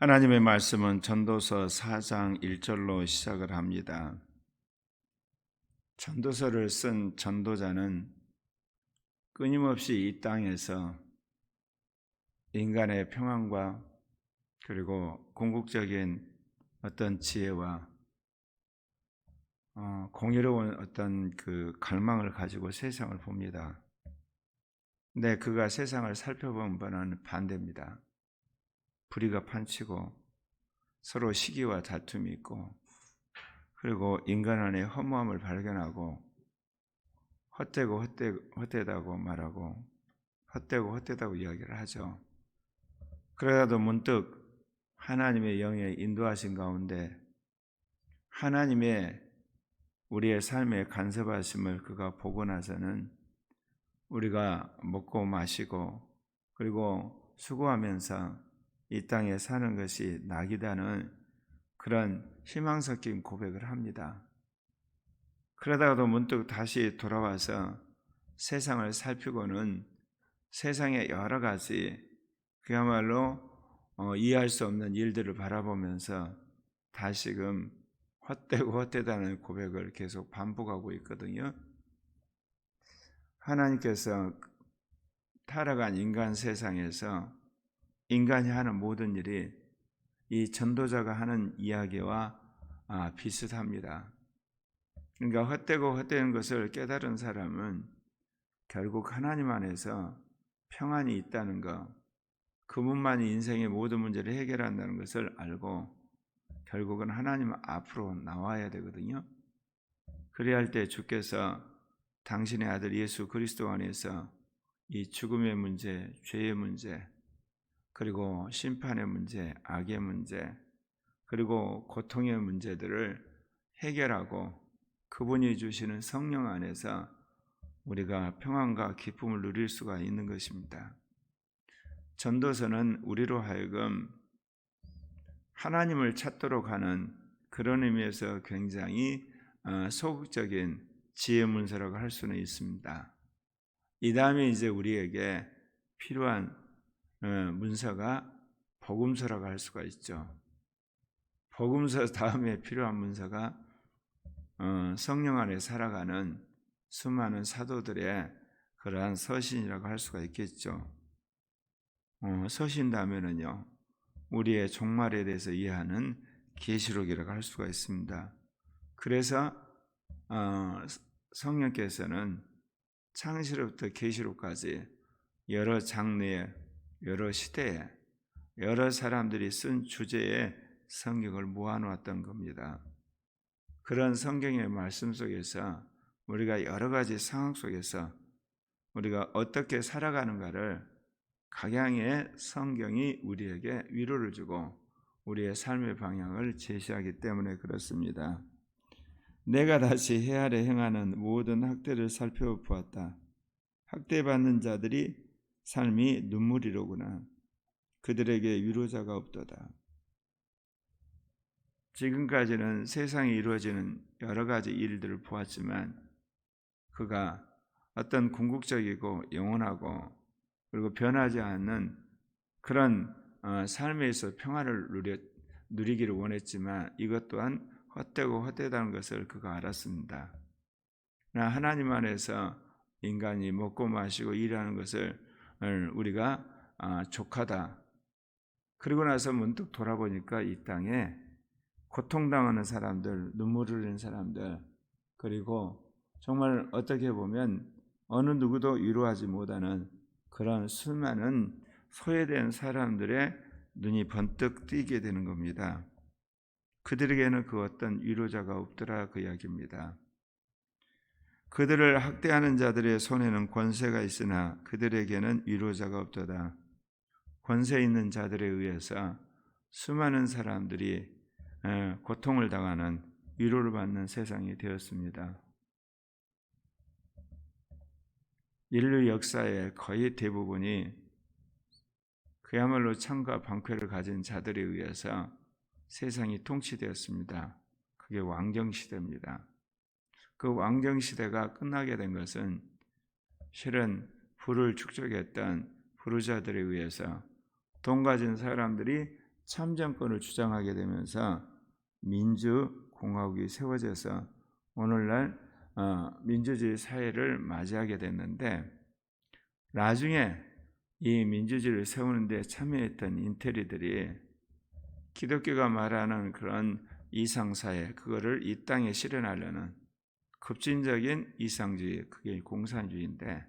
하나님의 말씀은 전도서 4장 1절로 시작을 합니다. 전도서를 쓴 전도자는 끊임없이 이 땅에서 인간의 평안과 그리고 궁극적인 어떤 지혜와 어, 공유로운 어떤 그 갈망을 가지고 세상을 봅니다. 근데 그가 세상을 살펴본 바는 반대입니다. 불의가 판치고 서로 시기와 다툼이 있고 그리고 인간 안에 허무함을 발견하고 헛되고 헛되, 헛되다고 말하고 헛되고 헛되다고 이야기를 하죠. 그러다도 문득 하나님의 영의 인도하신 가운데 하나님의 우리의 삶의 간섭하심을 그가 보고 나서는 우리가 먹고 마시고 그리고 수고하면서 이 땅에 사는 것이 낙이다는 그런 희망 섞인 고백을 합니다. 그러다가도 문득 다시 돌아와서 세상을 살피고는 세상의 여러 가지 그야말로 어, 이해할 수 없는 일들을 바라보면서 다시금 헛되고 헛되다는 고백을 계속 반복하고 있거든요. 하나님께서 타락한 인간 세상에서 인간이 하는 모든 일이 이 전도자가 하는 이야기와 아, 비슷합니다. 그러니까 헛되고 헛되는 것을 깨달은 사람은 결국 하나님 안에서 평안이 있다는 것, 그분만이 인생의 모든 문제를 해결한다는 것을 알고 결국은 하나님 앞으로 나와야 되거든요. 그래야 할 때 주께서 당신의 아들 예수 그리스도 안에서 이 죽음의 문제, 죄의 문제, 그리고 심판의 문제, 악의 문제, 그리고 고통의 문제들을 해결하고 그분이 주시는 성령 안에서 우리가 평안과 기쁨을 누릴 수가 있는 것입니다. 전도서는 우리로 하여금 하나님을 찾도록 하는 그런 의미에서 굉장히 어, 소극적인 지혜 문서라고 할 수는 있습니다. 이 다음에 이제 우리에게 필요한 어, 문서가 복음서라고 할 수가 있죠. 복음서 다음에 필요한 문서가 어, 성령 안에 살아가는 수많은 사도들의 그러한 서신이라고 할 수가 있겠죠. 서신 다음에는요. 우리의 종말에 대해서 이해하는 계시록이라고 할 수가 있습니다. 그래서 어, 성령께서는 창세로부터 계시록까지 여러 장르의 여러 시대에 여러 사람들이 쓴 주제의 성경을 모아놓았던 겁니다. 그런 성경의 말씀 속에서 우리가 여러 가지 상황 속에서 우리가 어떻게 살아가는가를 각양의 성경이 우리에게 위로를 주고 우리의 삶의 방향을 제시하기 때문에 그렇습니다. 내가 다시 해 아래 행하는 모든 학대를 살펴보았다. 학대받는 자들이 삶이 눈물이로구나. 그들에게 위로자가 없도다. 지금까지는 세상에 이루어지는 여러 가지 일들을 보았지만 그가 어떤 궁극적이고 영원하고 그리고 변하지 않는 그런 어, 삶에서 평화를 누리, 누리기를 원했지만 이것 또한 헛되고 헛되다는 것을 그가 알았습니다. 하나님 안에서 인간이 먹고 마시고 일하는 것을 우리가 아, 족하다. 그리고 나서 문득 돌아보니까 이 땅에 고통당하는 사람들, 눈물 흘리는 사람들, 그리고 정말 어떻게 보면 어느 누구도 위로하지 못하는 그런 수많은 소외된 사람들의 눈이 번뜩 띄게 되는 겁니다. 그들에게는 그 어떤 위로자가 없더라 그 이야기입니다. 그들을 학대하는 자들의 손에는 권세가 있으나 그들에게는 위로자가 없도다. 권세 있는 자들에 의해서 수많은 사람들이 고통을 당하는 위로를 받는 세상이 되었습니다. 인류 역사의 거의 대부분이 그야말로 창과 방패를 가진 자들에 의해서 세상이 통치되었습니다. 그게 왕정 시대입니다. 그 왕정 시대가 끝나게 된 것은 실은 부를 축적했던 부르자들에 의해서 돈 가진 사람들이 참정권을 주장하게 되면서 민주공화국이 세워져서 오늘날 어, 민주주의 사회를 맞이하게 됐는데 나중에 이 민주주의를 세우는데 참여했던 인테리들이 기독교가 말하는 그런 이상사회 그거를 이 땅에 실현하려는 급진적인 이상주의 그게 공산주의인데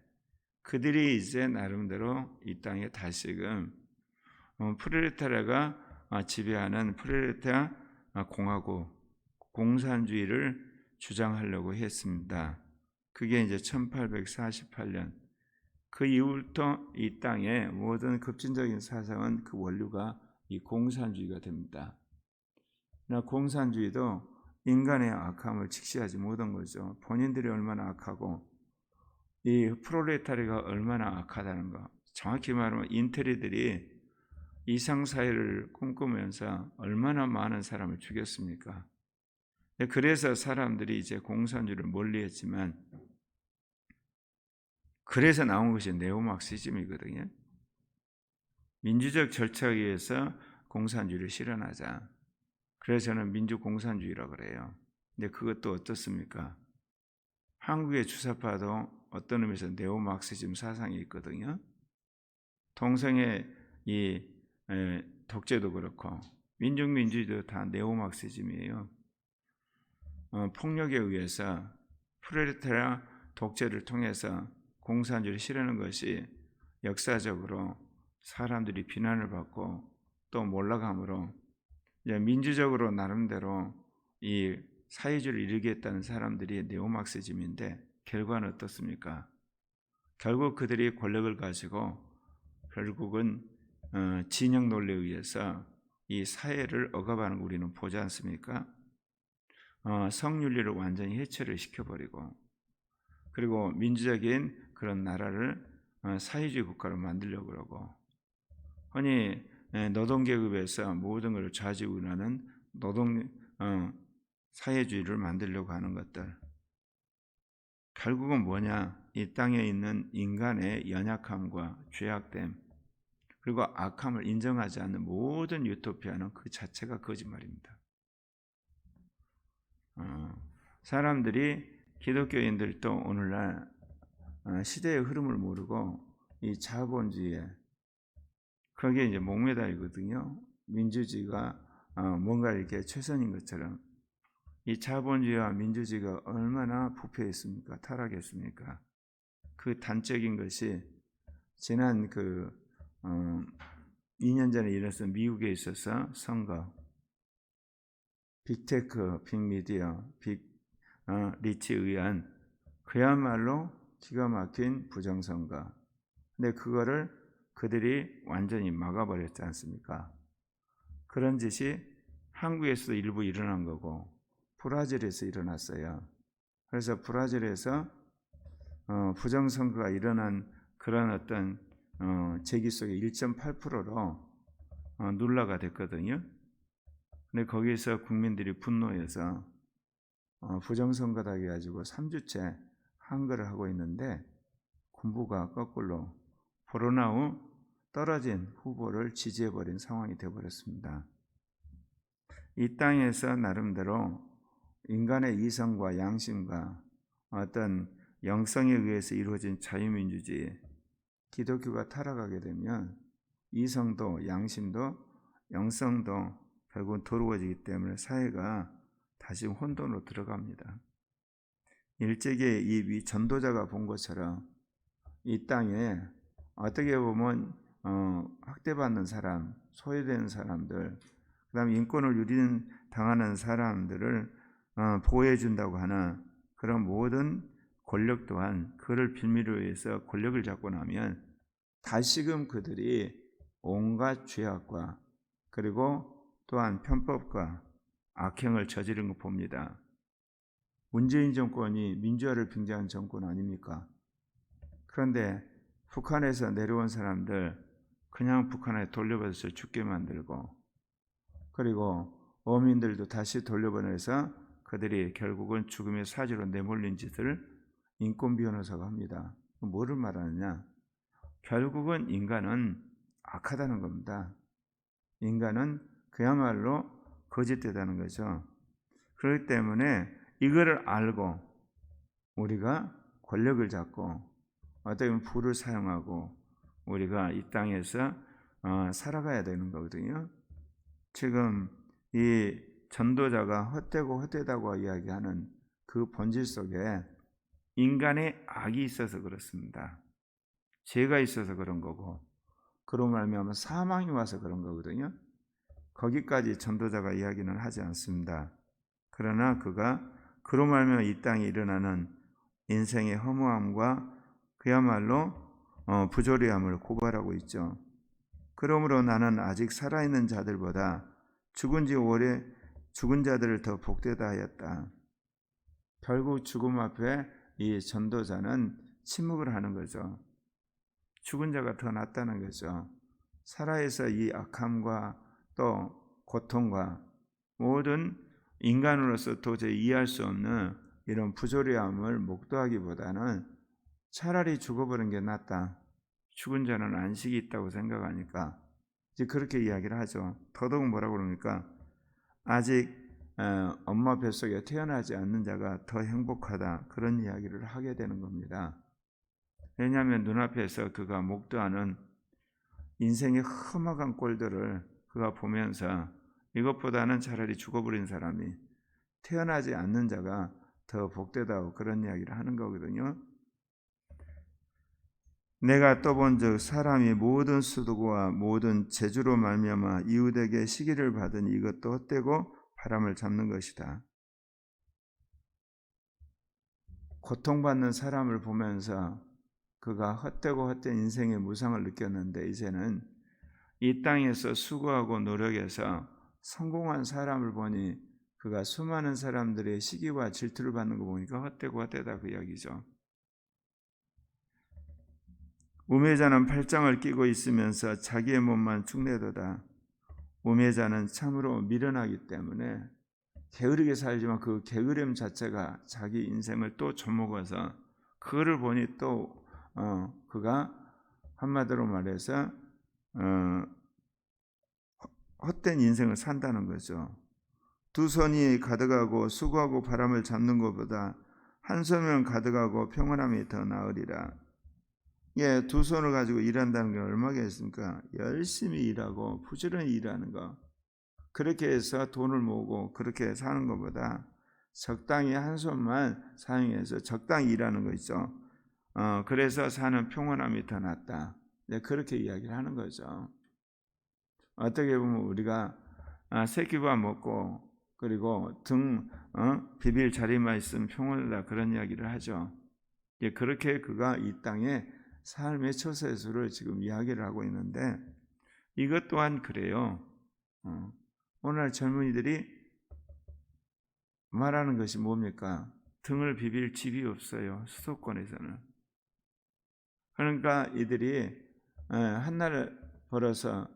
그들이 이제 나름대로 이 땅에 다시금 어, 프레레타라가 아, 지배하는 프레레타 공화국 공산주의를 주장하려고 했습니다. 그게 이제 1848년 그 이후부터 이 땅의 모든 급진적인 사상은 그 원류가 이 공산주의가 됩니다. 나 공산주의도 인간의 악함을 직시하지 못한 거죠. 본인들이 얼마나 악하고 이 프롤레타리가 얼마나 악하다는 거. 정확히 말하면 인테리들이 이상 사회를 꿈꾸면서 얼마나 많은 사람을 죽였습니까? 그래서 사람들이 이제 공산주의를 멀리했지만 그래서 나온 것이 네오막시즘이거든요. 민주적 절차에 의해서 공산주의를 실현하자. 그래서 저는 민주공산주의라고 그래요. 근데 그것도 어떻습니까? 한국의 주사파도 어떤 의미에서 네오막시즘 사상이 있거든요. 동성의 이 독재도 그렇고 민족민주주의도 다 네오막시즘이에요. 어, 폭력에 의해서 프레르테라 독재를 통해서 공산주의를 실현하는 것이 역사적으로 사람들이 비난을 받고 또 몰락함으로 민주적으로 나름대로 이 사회주의를 이루겠다는 사람들이 네오막시즘인데 결과는 어떻습니까? 결국 그들이 권력을 가지고 결국은 어, 진영 논리에 의해서 이 사회를 억압하는 우리는 보지 않습니까? 어, 성윤리를 완전히 해체를 시켜버리고 그리고 민주적인 그런 나라를 어, 사회주의 국가로 만들려고 그러고 아니 노동 계급에서 모든 것을 좌지우지하는 노동 어, 사회주의를 만들려고 하는 것들 결국은 뭐냐 이 땅에 있는 인간의 연약함과 죄악됨 그리고 악함을 인정하지 않는 모든 유토피아는 그 자체가 거짓말입니다. 어, 사람들이 기독교인들도 오늘날 어, 시대의 흐름을 모르고 이 자본주의에 거기에 이제 목매달리거든요. 민주주의가 어, 뭔가 이렇게 최선인 것처럼 이 자본주의와 민주주의가 얼마나 부패했습니까? 타락했습니까? 그 단적인 것이 지난 그 어, 2년 전에 일어났던 미국에 있어서 선거 빅테크, 빅미디어, 빅 어, 리치에 의한 그야말로 기가 막힌 부정선거. 근데 그거를 그들이 완전히 막아버렸지 않습니까? 그런 짓이 한국에서도 일부 일어난 거고 브라질에서 일어났어요. 그래서 브라질에서 어, 부정선거가 일어난 그런 어떤 어, 제기 속에 1.8%로 어, 눌러가 됐거든요. 근데 거기서 국민들이 분노해서 어, 부정선거다 해가지고 3주째 한거를 하고 있는데 군부가 거꾸로 코로나 후 떨어진 후보를 지지해버린 상황이 되어버렸습니다. 이 땅에서 나름대로 인간의 이성과 양심과 어떤 영성에 의해서 이루어진 자유민주주의, 기독교가 타락하게 되면 이성도 양심도 영성도 결국은 더러워지기 때문에 사회가 다시 혼돈으로 들어갑니다. 일제기에 이 전도자가 본 것처럼 이 땅에 어떻게 보면 어, 학대받는 사람, 소외되는 사람들, 그다음 인권을 유린 당하는 사람들을 어, 보호해 준다고 하는 그런 모든 권력 또한 그를 빌미로 해서 권력을 잡고 나면 다시금 그들이 온갖 죄악과 그리고 또한 편법과 악행을 저지른 거 봅니다. 문재인 정권이 민주화를 빙자한 정권 아닙니까? 그런데 북한에서 내려온 사람들 그냥 북한에 돌려보내서 죽게 만들고 그리고 어민들도 다시 돌려보내서 그들이 결국은 죽음의 사지로 내몰린 짓을 인권 변호사가 합니다. 뭐를 말하느냐? 결국은 인간은 악하다는 겁니다. 인간은 그야말로 거짓되다는 거죠. 그렇기 때문에 이거를 알고 우리가 권력을 잡고 어떻게 보면 불을 사용하고 우리가 이 땅에서 어, 살아가야 되는 거거든요. 지금 이 전도자가 헛되고 헛되다고 이야기하는 그 본질 속에 인간의 악이 있어서 그렇습니다. 죄가 있어서 그런 거고 그로 말미암아 사망이 와서 그런 거거든요. 거기까지 전도자가 이야기는 하지 않습니다. 그러나 그가 그로 말미암아 이 땅에 일어나는 인생의 허무함과 그야말로 어, 부조리함을 고발하고 있죠. 그러므로 나는 아직 살아있는 자들보다 죽은 지 오래 죽은 자들을 더 복되다 하였다. 결국 죽음 앞에 이 전도자는 침묵을 하는 거죠. 죽은 자가 더 낫다는 거죠. 살아있어 이 악함과 또 고통과 모든 인간으로서 도저히 이해할 수 없는 이런 부조리함을 목도하기보다는 차라리 죽어버린 게 낫다. 죽은 자는 안식이 있다고 생각하니까 이제 그렇게 이야기를 하죠. 더더욱 뭐라고 그러니까 아직 어, 엄마 뱃속에 태어나지 않는 자가 더 행복하다 그런 이야기를 하게 되는 겁니다. 왜냐하면 눈앞에서 그가 목도하는 인생의 험악한 꼴들을 그가 보면서 이것보다는 차라리 죽어버린 사람이 태어나지 않는 자가 더 복되다고 그런 이야기를 하는 거거든요. 내가 떠본즉 사람이 모든 수도와 모든 재주로 말미암아 이웃에게 시기를 받은 이것도 헛되고 바람을 잡는 것이다. 고통받는 사람을 보면서 그가 헛되고 헛된 인생의 무상을 느꼈는데 이제는 이 땅에서 수고하고 노력해서 성공한 사람을 보니 그가 수많은 사람들의 시기와 질투를 받는 거 보니까 헛되고 헛되다 그 이야기죠. 우매자는 팔짱을 끼고 있으면서 자기의 몸만 축내도다. 우매자는 참으로 미련하기 때문에 게으르게 살지만 그 게으름 자체가 자기 인생을 또 젖먹어서 그거를 보니 또 어, 그가 한마디로 말해서 어, 헛된 인생을 산다는 거죠. 두 손이 가득하고 수고하고 바람을 잡는 것보다 한 손은 가득하고 평온함이 더 나으리라. 예, 두 손을 가지고 일한다는 게 얼마겠습니까? 열심히 일하고 부지런히 일하는 거. 그렇게 해서 돈을 모으고 그렇게 사는 것보다 적당히 한 손만 사용해서 적당히 일하는 거 있죠. 어, 그래서 사는 평온함이 더 낫다. 네, 그렇게 이야기를 하는 거죠. 어떻게 보면 우리가 아, 새끼밥 먹고 그리고 등 어? 비빌 자리만 있으면 평온하다 그런 이야기를 하죠. 예, 그렇게 그가 이 땅에 삶의 처세수를 지금 이야기를 하고 있는데 이것 또한 그래요. 어, 오늘 젊은이들이 말하는 것이 뭡니까? 등을 비빌 집이 없어요. 수도권에서는. 그러니까 이들이 한 날 벌어서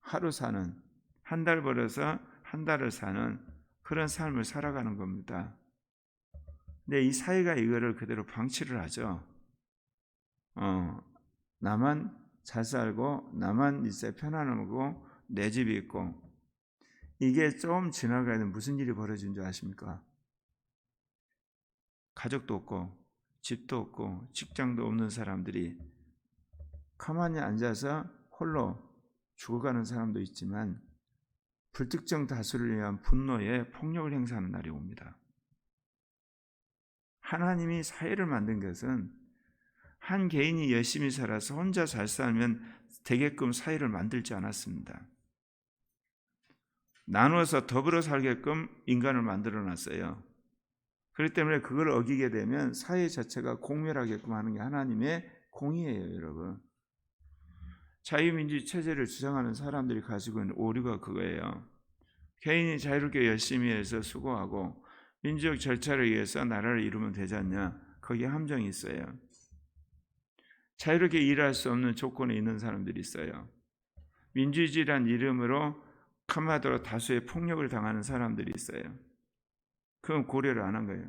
하루 사는, 한 달 벌어서 한 달을 사는 그런 삶을 살아가는 겁니다. 근데 이 사회가 이거를 그대로 방치를 하죠. 어, 나만 잘 살고, 나만 이제 편안하고, 내 집이 있고, 이게 좀 지나가면 무슨 일이 벌어진 줄 아십니까? 가족도 없고, 집도 없고, 직장도 없는 사람들이 가만히 앉아서 홀로 죽어가는 사람도 있지만, 불특정 다수를 위한 분노에 폭력을 행사하는 날이 옵니다. 하나님이 사회를 만든 것은 한 개인이 열심히 살아서 혼자 잘 살면 되게끔 사회를 만들지 않았습니다. 나누어서 더불어 살게끔 인간을 만들어 놨어요. 그렇기 때문에 그걸 어기게 되면 사회 자체가 공멸하게끔 하는 게 하나님의 공의예요, 여러분. 자유민주주의 체제를 주장하는 사람들이 가지고 있는 오류가 그거예요. 개인이 자유롭게 열심히 해서 수고하고 민주적 절차를 위해서 나라를 이루면 되지 않냐? 거기에 함정이 있어요. 자유롭게 일할 수 없는 조건에 있는 사람들이 있어요. 민주주의란 이름으로 카마도로 다수의 폭력을 당하는 사람들이 있어요. 그건 고려를 안 한 거예요.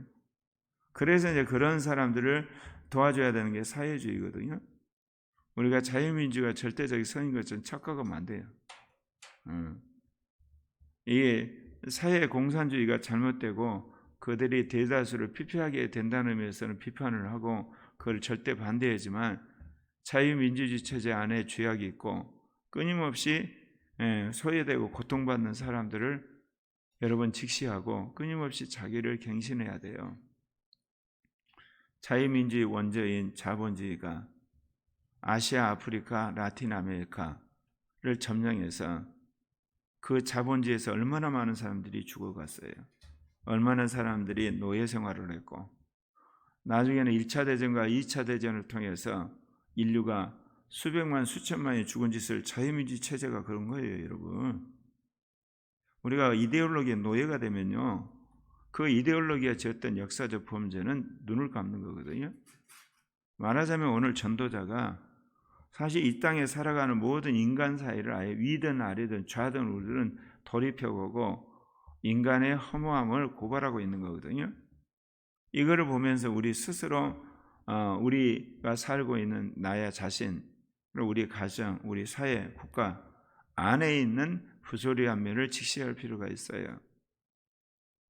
그래서 이제 그런 사람들을 도와줘야 되는 게 사회주의거든요. 우리가 자유민주가 절대적인 선인 것처럼 착각하면 안 돼요. 음. 이게 사회 공산주의가 잘못되고 그들이 대다수를 피폐하게 된다는 의미에서는 비판을 하고 그걸 절대 반대하지만 자유민주주의 체제 안에 죄악이 있고 끊임없이 예, 소외되고 고통받는 사람들을 여러분 직시하고 끊임없이 자기를 갱신해야 돼요. 자유민주의 원조인 자본주의가 아시아, 아프리카, 라틴 아메리카를 점령해서 그 자본주의에서 얼마나 많은 사람들이 죽어갔어요. 얼마나 사람들이 노예 생활을 했고 나중에는 1차 대전과 2차 대전을 통해서 인류가 수백만 수천만이 죽은 짓을 자유민주주의 체제가 그런 거예요, 여러분. 우리가 이데올로기의 노예가 되면요. 그 이데올로기가 지었던 역사적 범죄는 눈을 감는 거거든요. 말하자면 오늘 전도자가 사실 이 땅에 살아가는 모든 인간 사이를 아예 위든 아래든 좌든 우든 돌이켜보고 인간의 허무함을 고발하고 있는 거거든요. 이거를 보면서 우리 스스로 어, 우리가 살고 있는 나의 자신, 우리 가정, 우리 사회, 국가 안에 있는 부조리한 면을 직시할 필요가 있어요.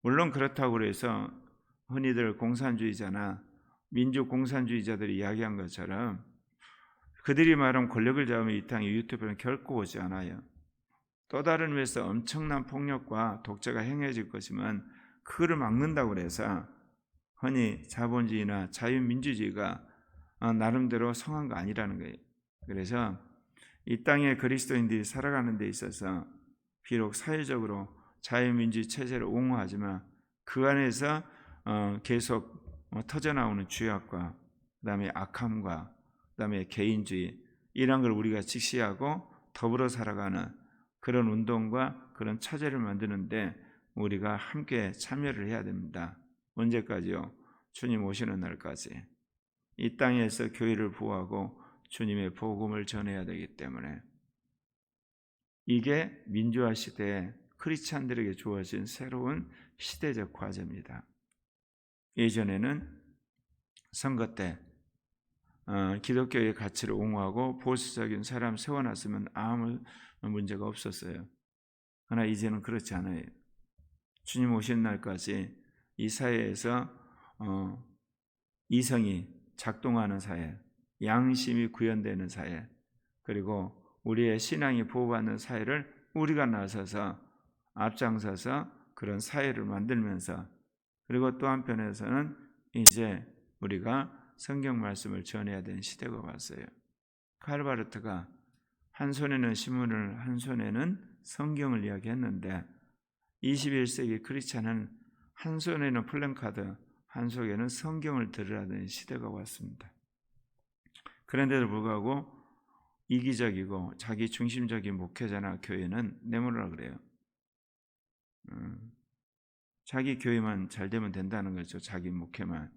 물론 그렇다고 해서 흔히들 공산주의자나 민족 공산주의자들이 이야기한 것처럼 그들이 말한 권력을 잡으면 이 땅에 유튜브는 결코 오지 않아요. 또 다른 면에서 엄청난 폭력과 독재가 행해질 것이면 그거를 막는다고 해서 흔히 자본주의나 자유민주주의가 어, 나름대로 성한 거 아니라는 거예요. 그래서 이 땅에 그리스도인들이 살아가는 데 있어서 비록 사회적으로 자유민주주의 체제를 옹호하지만 그 안에서 어, 계속 어, 터져나오는 죄악과 그다음에 악함과 그다음에 개인주의 이런 걸 우리가 직시하고 더불어 살아가는 그런 운동과 그런 차제를 만드는데 우리가 함께 참여를 해야 됩니다. 언제까지요? 주님 오시는 날까지. 이 땅에서 교회를 보호하고 주님의 복음을 전해야 되기 때문에 이게 민주화 시대에 크리스찬들에게 주어진 새로운 시대적 과제입니다. 예전에는 선거 때 어, 기독교의 가치를 옹호하고 보수적인 사람 세워놨으면 아무 문제가 없었어요. 그러나 이제는 그렇지 않아요. 주님 오신 날까지 이 사회에서 어, 이성이 작동하는 사회, 양심이 구현되는 사회, 그리고 우리의 신앙이 보호받는 사회를 우리가 나서서 앞장서서 그런 사회를 만들면서 그리고 또 한편에서는 이제 우리가 성경 말씀을 전해야 되는 시대가 왔어요. 칼바르트가 한 손에는 신문을 한 손에는 성경을 이야기했는데 21세기 크리스찬은 한 손에는 플랜카드, 한 손에는 성경을 들으라는 시대가 왔습니다. 그런데도 불구하고 이기적이고 자기 중심적인 목회자나 교회는 내모르라 그래요. 음, 자기 교회만 잘 되면 된다는 거죠. 자기 목회만.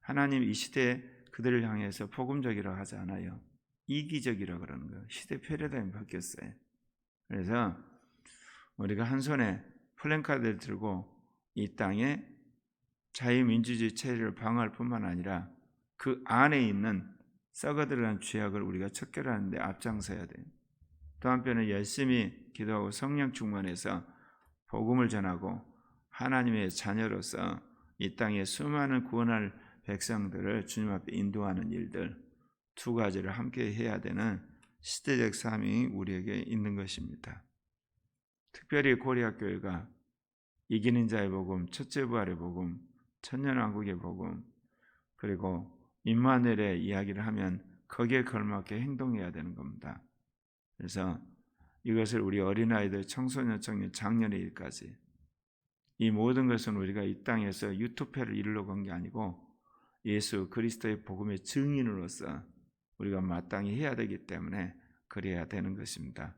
하나님 이 시대에 그들을 향해서 복음적이라고 하지 않아요. 이기적이라 고 그러는 거예요. 시대 패러다임이 바뀌었어요. 그래서 우리가 한 손에 플랜카드를 들고 이 땅에 자유민주주의 체제를 방어할 뿐만 아니라 그 안에 있는 썩어들어간 죄악을 우리가 척결하는데 앞장서야 돼요. 또 한편은 열심히 기도하고 성령 충만해서 복음을 전하고 하나님의 자녀로서 이 땅에 수많은 구원할 백성들을 주님 앞에 인도하는 일들 두 가지를 함께 해야 되는 시대적 사명이 우리에게 있는 것입니다. 특별히 고리학 교회가 이기는 자의 복음, 첫째 부활의 복음, 천년왕국의 복음, 그리고 임마누엘의 이야기를 하면 거기에 걸맞게 행동해야 되는 겁니다. 그래서 이것을 우리 어린아이들, 청소년, 청년, 장년의 까지 이 모든 것은 우리가 이 땅에서 유토피아를 이루려고 한게 아니고 예수 그리스도의 복음의 증인으로서 우리가 마땅히 해야 되기 때문에 그래야 되는 것입니다.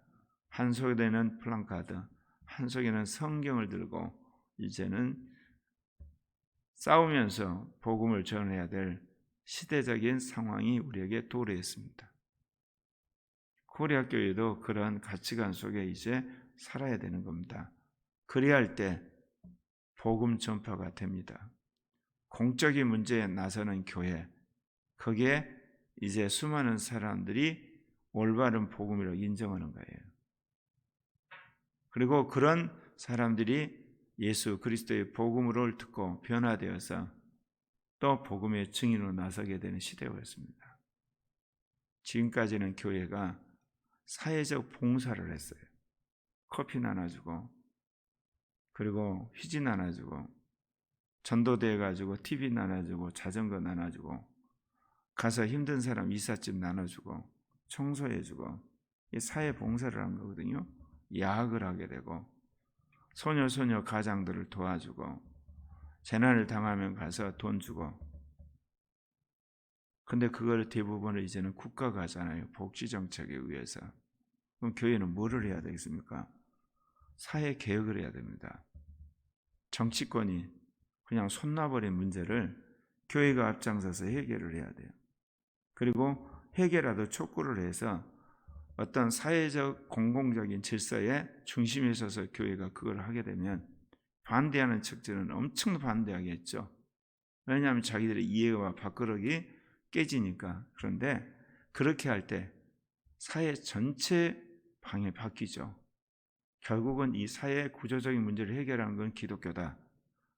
한 속에는 플랑카드, 한 속에는 성경을 들고 이제는 싸우면서 복음을 전해야 될 시대적인 상황이 우리에게 도래했습니다. 코리아 교회도 그러한 가치관 속에 이제 살아야 되는 겁니다. 그래야 할 때 복음 전파가 됩니다. 공적인 문제에 나서는 교회, 거기에 이제 수많은 사람들이 올바른 복음이라고 인정하는 거예요. 그리고 그런 사람들이 예수 그리스도의 복음을 듣고 변화되어서 또 복음의 증인으로 나서게 되는 시대였습니다. 지금까지는 교회가 사회적 봉사를 했어요. 커피 나눠주고 그리고 휴지 나눠주고 전도돼 가지고 TV 나눠주고 자전거 나눠주고 가서 힘든 사람 이삿짐 나눠주고 청소해주고 사회 봉사를 한 거거든요. 야학을 하게 되고 소녀 소녀 가장들을 도와주고 재난을 당하면 가서 돈 주고 근데 그걸 대부분을 이제는 국가가 하잖아요. 복지 정책에 의해서. 그럼 교회는 뭐를 해야 되겠습니까? 사회 개혁을 해야 됩니다. 정치권이 그냥 손놔버린 문제를 교회가 앞장서서 해결을 해야 돼요. 그리고 해결하도 촉구를 해서 어떤 사회적 공공적인 질서의 중심에 서서 교회가 그걸 하게 되면 반대하는 측들은 엄청 반대하겠죠. 왜냐하면 자기들의 이해와 밥그릇이 깨지니까. 그런데 그렇게 할 때 사회 전체 방에 바뀌죠. 결국은 이 사회 구조적인 문제를 해결하는 건 기독교다.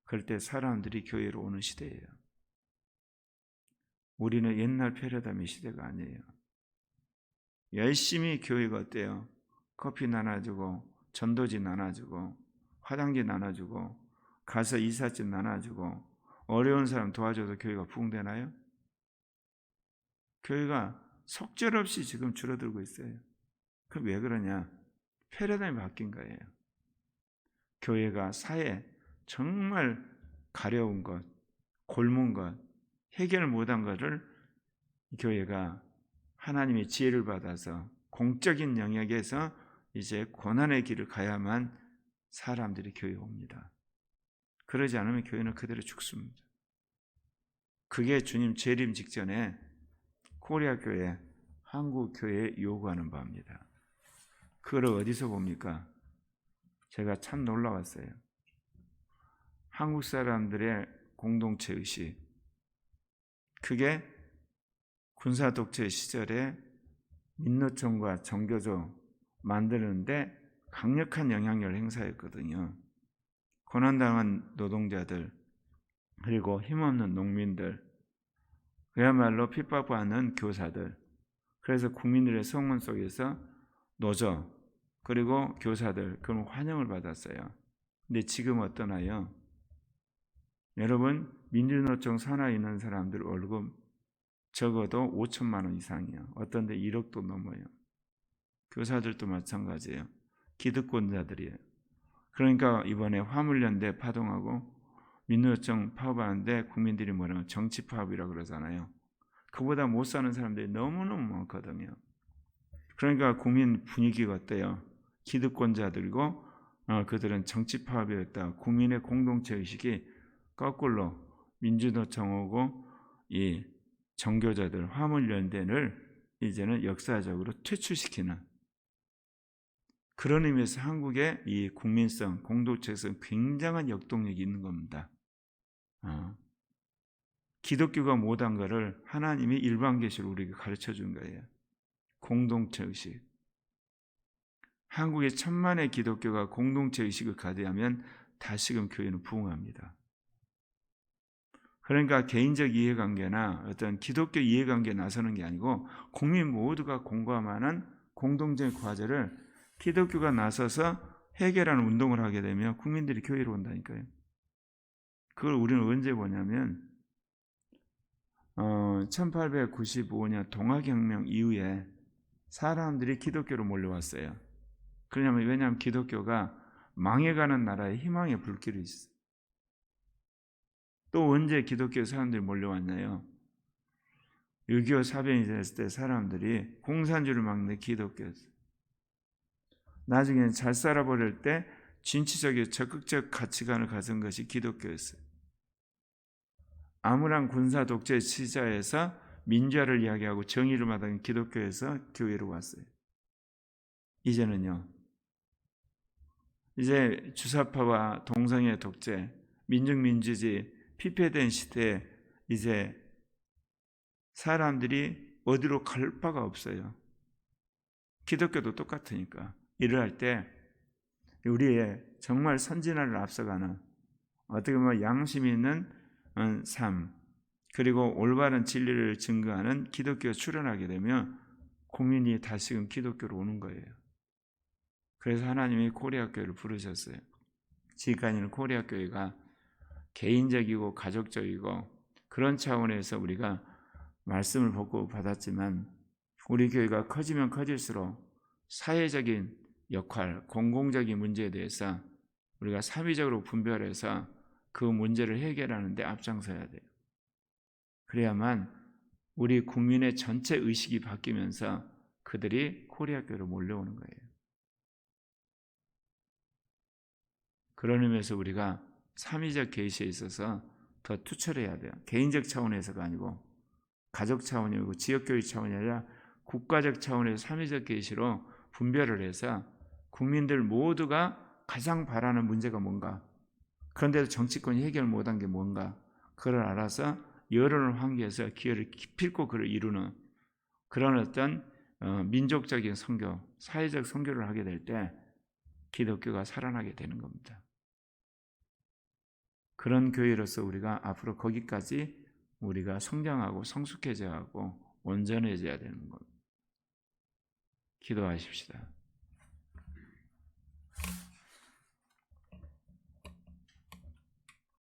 그럴 때 사람들이 교회로 오는 시대예요. 우리는 옛날 페르담의 시대가 아니에요. 열심히 교회가 어때요? 커피 나눠주고 전도지 나눠주고 화장지 나눠주고 가서 이삿짐 나눠주고 어려운 사람 도와줘도 교회가 부흥되나요? 교회가 속절없이 지금 줄어들고 있어요. 그럼 왜 그러냐? 패러다임이 바뀐 거예요. 교회가 사회 정말 가려운 것, 골문 것, 해결 못한 것을 교회가 하나님의 지혜를 받아서 공적인 영역에서 이제 고난의 길을 가야만 사람들이 교회에 옵니다. 그러지 않으면 교회는 그대로 죽습니다. 그게 주님 재림 직전에 코리아 교회, 한국 교회에 요구하는 바입니다. 그걸 어디서 봅니까? 제가 참 놀라웠어요. 한국 사람들의 공동체 의식. 그게 군사 독재 시절에 민노총과 정교조 만드는데 강력한 영향력을 행사했거든요. 고난당한 노동자들, 그리고 힘없는 농민들, 그야말로 핍박받는 교사들, 그래서 국민들의 성원 속에서 노조, 그리고 교사들, 그런 환영을 받았어요. 근데 지금 어떠나요? 여러분, 민주노총 산하에 있는 사람들 월급 적어도 5천만 원 이상이요. 어떤 데 1억도 넘어요. 교사들도 마찬가지예요. 기득권자들이에요. 그러니까 이번에 화물연대 파동하고 민노총 파업하는데 국민들이 뭐라고 정치 파업이라고 그러잖아요. 그보다 못 사는 사람들이 너무너무 많거든요. 그러니까 국민 분위기가 어때요? 기득권자들이고 어, 그들은 정치 파업이었다. 국민의 공동체 의식이 거꾸로 민주노총하고 이 정교자들 화물연대를 이제는 역사적으로 퇴출시키는 그런 의미에서 한국의 이 국민성, 공동체성 굉장한 역동력이 있는 겁니다. 어. 기독교가 못한 것을 하나님이 일반 계시로 우리에게 가르쳐 준 거예요. 공동체 의식. 한국의 천만의 기독교가 공동체 의식을 가져야면 다시금 교회는 부흥합니다. 그러니까 개인적 이해관계나 어떤 기독교 이해관계에 나서는 게 아니고 국민 모두가 공감하는 공동적 과제를 기독교가 나서서 해결하는 운동을 하게 되면 국민들이 교회로 온다니까요. 그걸 우리는 언제 보냐면 어, 1895년 동아혁명 이후에 사람들이 기독교로 몰려왔어요. 그러냐면 왜냐하면 기독교가 망해가는 나라의 희망의 불길이 있어. 또 언제 기독교 사람들이 몰려왔나요? 6.25 사변이 됐을 때 사람들이 공산주를 막는 기독교였어요. 나중에 잘 살아버릴 때 진취적인 적극적 가치관을 가진 것이 기독교였어요. 아무런 군사 독재 시자에서 민주화를 이야기하고 정의를 말하는 기독교에서 교회로 왔어요. 이제는요. 이제 주사파와 동성애 독재, 민중민주주의 피폐된 시대에 이제 사람들이 어디로 갈 바가 없어요. 기독교도 똑같으니까. 일을 할 때 우리의 정말 선진화를 앞서가는 어떻게 보면 양심 있는 어, 삶 그리고 올바른 진리를 증거하는 기독교가 출현하게 되면 국민이 다시금 기독교로 오는 거예요. 그래서 하나님이 코리아 교회를 부르셨어요. 지금까지는 코리아 교회가 개인적이고 가족적이고 그런 차원에서 우리가 말씀을 보고 받았지만 우리 교회가 커지면 커질수록 사회적인 역할, 공공적인 문제에 대해서 우리가 사회적으로 분별해서 그 문제를 해결하는 데 앞장서야 돼요. 그래야만 우리 국민의 전체 의식이 바뀌면서 그들이 코리아 교회로 몰려오는 거예요. 그런 의미에서 우리가 삼위적 계시에 있어서 더 투철해야 돼요. 개인적 차원에서가 아니고 가족 차원이고 지역교회 차원이 아니라 국가적 차원에서 삼위적 계시로 분별을 해서 국민들 모두가 가장 바라는 문제가 뭔가 그런데도 정치권이 해결 못한 게 뭔가 그걸 알아서 여론을 환기해서 기회를 기필코 그를 이루는 그런 어떤 어, 민족적인 선교, 사회적 선교를 하게 될 때 기독교가 살아나게 되는 겁니다. 그런 교회로서 우리가 앞으로 거기까지 우리가 성장하고 성숙해져하고 온전해져야 되는 겁니다. 기도하십시다.